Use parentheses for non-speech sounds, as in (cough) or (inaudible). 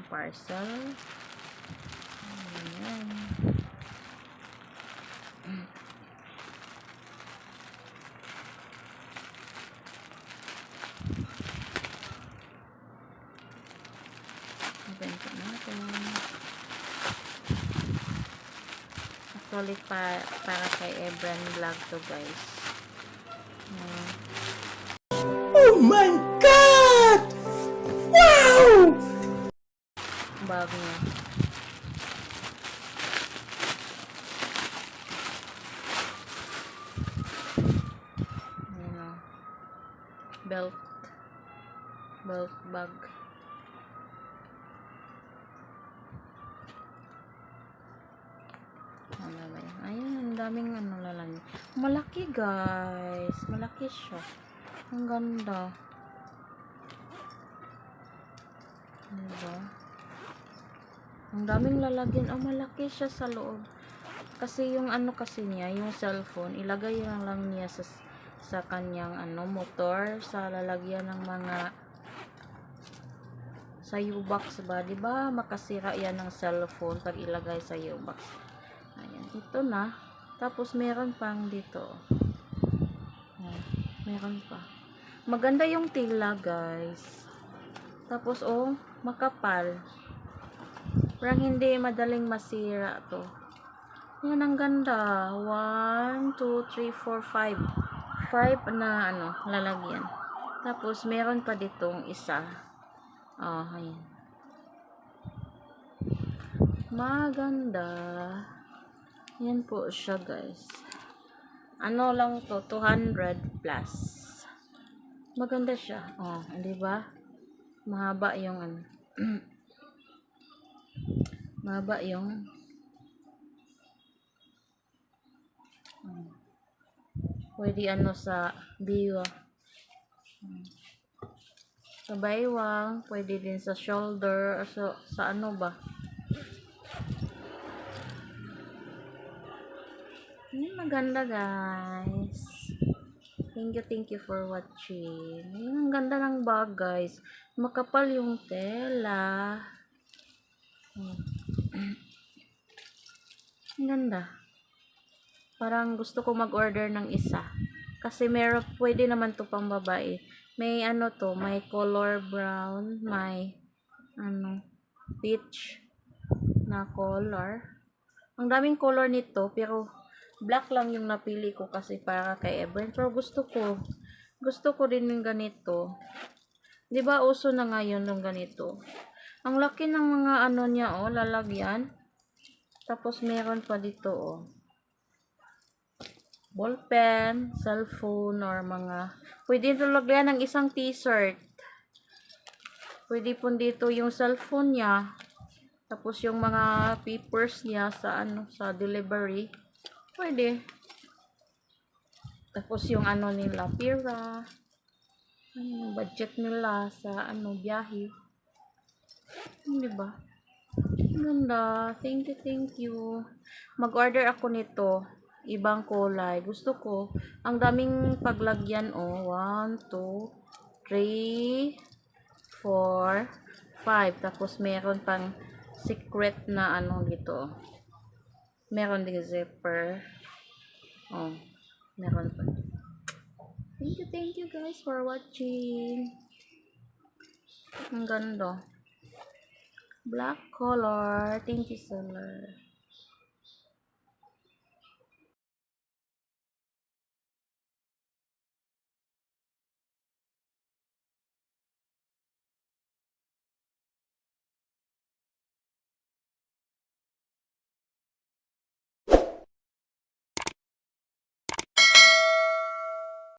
ng parcel. Ayan. Open po natin. Actually, pa, para kay Ebran vlog to guys. Ayan. Oh my bag niya. Ayan o. Belt. Belt bag. Ano ba yan? Ayan, ang daming ano lalang. Malaki guys. Malaki siya. Ang ganda. Diba? Ang daming lalagyan. Oh, malaki siya sa loob. Kasi yung ano kasi niya, yung cellphone, ilagay lang lang niya sa sa kanyang ano motor sa lalagyan ng mga sa U-box ba, 'di ba? Makasira 'yan ng cellphone pag ilagay sa U-box. Ayan, ito na. Tapos meron pang dito. Ayan, meron pa. Maganda yung tila, guys. Tapos oh, makapal. Parang hindi madaling masira to. Yan, ang ganda. 1, 2, 3, 4, 5. 5 na ano, lalagyan. Tapos, meron pa ditong isa. Oh, ayan. Maganda. Yan po siya, guys. Ano lang to, 200 plus. Maganda siya. Oh, di ba? Mahaba yung ano. (clears throat) Mahaba yung. Pwede ano sa biwa. Sa baywang, pwede din sa shoulder, or sa, ano ba? Hmm, maganda guys. Thank you, thank you for watching. Ayun, ang ganda ng bag guys. Makapal yung tela. Hmm. Ang ganda. Parang gusto ko mag-order ng isa. Kasi meron, pwede naman to pang babae. May ano to, may color brown, may ano, peach na color. Ang daming color nito, pero black lang yung napili ko kasi para kay Ebern. Pero gusto ko, gusto ko din yung ganito. 'Di ba uso na ngayon yung ganito? Ang laki ng mga ano niya, oh, lalagyan. Tapos meron pa dito, oh. Ballpen, cellphone, or mga... Pwede ito lagyan ng isang t-shirt. Pwede po dito yung cellphone niya. Tapos yung mga papers niya sa ano, sa delivery. Pwede. Tapos yung ano nila, pira. Ano budget nila sa ano, biyahe. Hindi ba? Ganda. Thank you, thank you. Mag-order ako nito. Ibang kulay. Gusto ko. Ang daming paglagyan, oh. 1, 2, 3, 4, 5. Tapos meron pang secret na ano dito. Meron ding zipper. Oh. Meron pa. Thank you, thank you guys for watching. Ang ganda. Black color. Thank you much.